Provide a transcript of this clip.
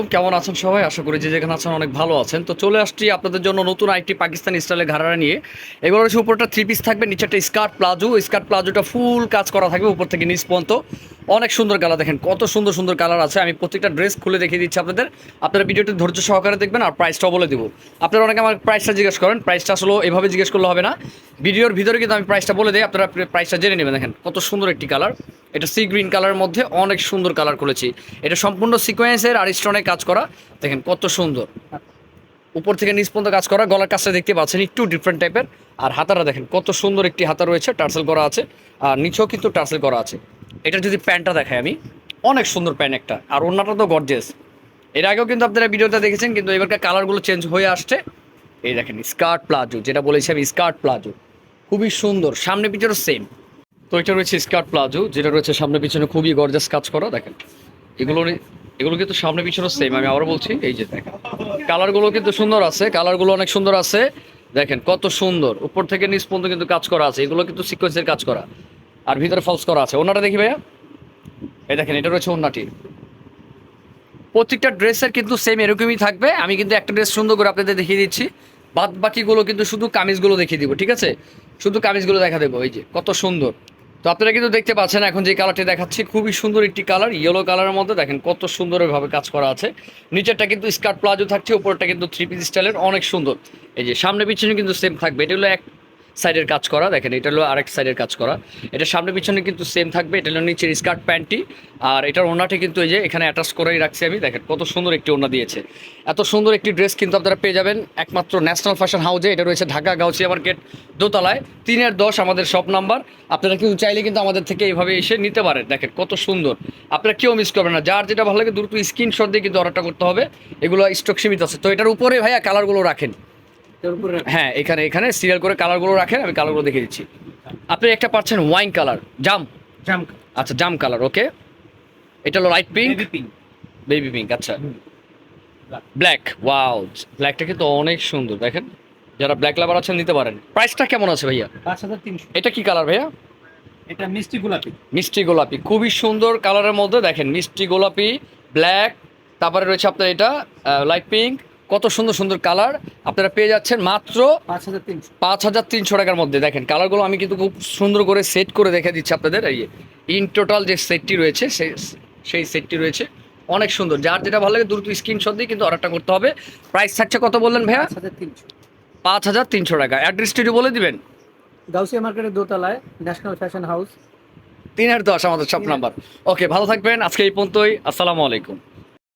আলাইকুম কেমন আছেন সবাই? আশা করি যে যেখানে আছেন অনেক ভালো আছেন। তো চলে আসছি আপনাদের জন্য নতুন আরেকটি পাকিস্তানি স্টাইলের ঘাড়ারা নিয়ে। এগুলো হচ্ছে উপরটা থ্রি পিস থাকবে, নিচে একটা স্কার্ট প্লাজো স্কার্ট প্লাজোটা ফুল কাজ করা থাকবে উপর থেকে নিচ পর্যন্ত। অনেক সুন্দর কালার দেখেন কত সুন্দর সুন্দর কালার আছে। আমি প্রত্যেকটা ড্রেস খুলে দেখিয়ে দিচ্ছি আপনাদের। আপনারা ভিডিওটি ধৈর্য সহকারে দেখবেন আর প্রাইসটাও বলে দেবো। আপনারা অনেকে আমার প্রাইসটা জিজ্ঞেস করেন প্রাইসটা আসলে এভাবে জিজ্ঞেস করলে হবে না। ভিডিওর ভিতরে কিন্তু আমি প্রাইসটা বলে দিই। আপনারা প্রাইসটা জেনে নেবেন, দেখেন কত সুন্দর একটি কালার এটা সি গ্রিন কালারের মধ্যে অনেক সুন্দর কালার করেছি। এটা সম্পূর্ণ সিকোয়েন্সের আর স্টোনের কাজ করা। দেখেন কত সুন্দর। উপর থেকে নিচ পর্যন্ত কাজ করা। গলার কাজটা দেখতে পাচ্ছেন একটু ডিফারেন্ট টাইপের আর হাতাটা দেখেন কত সুন্দর একটি হাতা রয়েছে, টার্সেল করা আছে। আর নিচেও কিন্তু টার্সেল করা আছে। এটা যদি প্যান্টটা দেখাই আমি, অনেক সুন্দর প্যান্ট একটা। আর অন্যটা তো গর্জেস এর আগেও কিন্তু আপনারা ভিডিওটা দেখেছেন, কিন্তু এবারকার কালারগুলো চেঞ্জ হয়ে আসছে। এই দেখেন স্কার্ট প্লাজো যেটা বলেছি আমি স্কার্ট প্লাজো খুবই সুন্দর। সামনে পিছনে সেম তো এটা রয়েছে স্কার্ট প্লাজো যেটা রয়েছে সামনে পিছনে খুবই গর্জাস কাজ করা, দেখেন। এগুলো এগুলো কিন্তু সামনে পিছনে সেম আমি আবার বলছি, এই যে দেখেন। কালারগুলো কিন্তু সুন্দর আছে কালারগুলো অনেক সুন্দর আছে। দেখেন, কত সুন্দর। উপর থেকে নিচ পর্যন্ত কিন্তু কাজ করা আছে, এগুলো কিন্তু সিকোয়েন্সের কাজ করা। আর ভিতরে ফলস করা আছে। ওনাটা দেখি ভাইয়া। এই দেখেন, এটা রয়েছে ওনাটি প্রত্যেকটা ড্রেসের কিন্তু সেম এরকমই থাকবে। আমি কিন্তু একটা ড্রেস সুন্দর করে আপনাদের দেখিয়ে দিচ্ছি। বাদ বাকিগুলো কিন্তু শুধু কামিজগুলো দেখিয়ে দিব, ঠিক আছে? শুধু কামিজগুলো দেখা দেবো, এই যে, কত সুন্দর। তো আপনারা কিন্তু দেখতে পাচ্ছেন এখন যে কালারটি দেখাচ্ছি, খুবই সুন্দর একটি কালার ইয়েলো কালারের মধ্যে। দেখেন কত সুন্দরভাবে কাজ করা আছে। নিচেরটা কিন্তু স্কার্ট প্লাজো থাকছে, উপরটা কিন্তু থ্রি পিস স্টাইলের অনেক সুন্দর। এই যে সামনে পিছনে কিন্তু সেম থাকবে। এটা হলো এক সাইডের কাজ করা, দেখেন এটা হলো আরেক সাইডের কাজ করা। এটা সামনে পিছনে কিন্তু সেম থাকবে, এটা হলো নিচের স্কার্ট প্যান্টটি আর এটার ওনাটি কিন্তু এই যে এখানে অ্যাটাচ করেই রাখছি আমি, দেখেন কত সুন্দর একটি ওনা দিয়েছে। এত সুন্দর একটি ড্রেস কিন্তু আপনারা পেয়ে যাবেন একমাত্র ন্যাশনাল ফ্যাশন হাউসে এটা রয়েছে ঢাকা গাউসিয়া মার্কেট দোতলায়। তিনের দশ আমাদের শপ নাম্বার আপনারা কিন্তু চাইলে কিন্তু আমাদের থেকে এইভাবে এসে নিতে পারেন, দেখেন কত সুন্দর। আপনারা কেউ মিস করবেন না, যার যেটা ভালো লাগে দ্রুত স্ক্রিনশট দিয়ে কিন্তু অর্ডারটা করতে হবে। এগুলো স্টক সীমিত আছে। তো এটার উপরে ভাইয়া কালারগুলো রাখেন। হ্যাঁ এখানে এখানে সিরিয়াল করে কালারগুলো রাখেন আমি কালারগুলো দেখে দিচ্ছি। আপনি একটা পাচ্ছেন ওয়াইন কালার জাম জাম আচ্ছা জাম কালার ওকে এটা হলো light pink baby pink baby pink আচ্ছা। ব্ল্যাক ওয়াও ব্ল্যাকটা কিন্তু অনেক সুন্দর দেখেন। যারা ব্ল্যাক লাভার আছেন নিতে পারেন। প্রাইসটা কেমন আছে ভাইয়া? পাঁচ হাজার তিনশো। এটা কি কালার ভাইয়া? এটা মিষ্টি গোলাপি। মিষ্টি গোলাপি খুবই সুন্দর কালারের মধ্যে দেখেন মিষ্টি গোলাপি ব্ল্যাক তারপরে রয়েছে আপনার এটা লাইট পিঙ্ক কত সুন্দর সুন্দর কালার আপনারা পেয়ে যাচ্ছেন মাত্র পাঁচ হাজার তিনশো। হাজার টাকার মধ্যে। দেখেন কালারগুলো আমি কিন্তু খুব সুন্দর করে সেট করে দেখে দিচ্ছি আপনাদের। এই ইন টোটাল যে সেটটি রয়েছে সেই সেই সেটটি রয়েছে। অনেক সুন্দর। যার যেটা ভালো লাগে দ্রুত স্ক্রিনশট দিয়ে কিন্তু অর্ডারটা করতে হবে। প্রাইস থাকছে কত বললেন ভাইয়া? পাঁচ হাজার তিনশো। পাঁচ হাজার তিনশো টাকা। অ্যাড্রেসটি একটু বলে দিবেন? গাউসিয়া মার্কেটের দোতলায় ন্যাশনাল ফ্যাশন হাউস। তিনের দশ আমাদের সব নাম্বার ওকে ভালো থাকবেন। আজকে এই পর্যন্তই। আসসালামু আলাইকুম।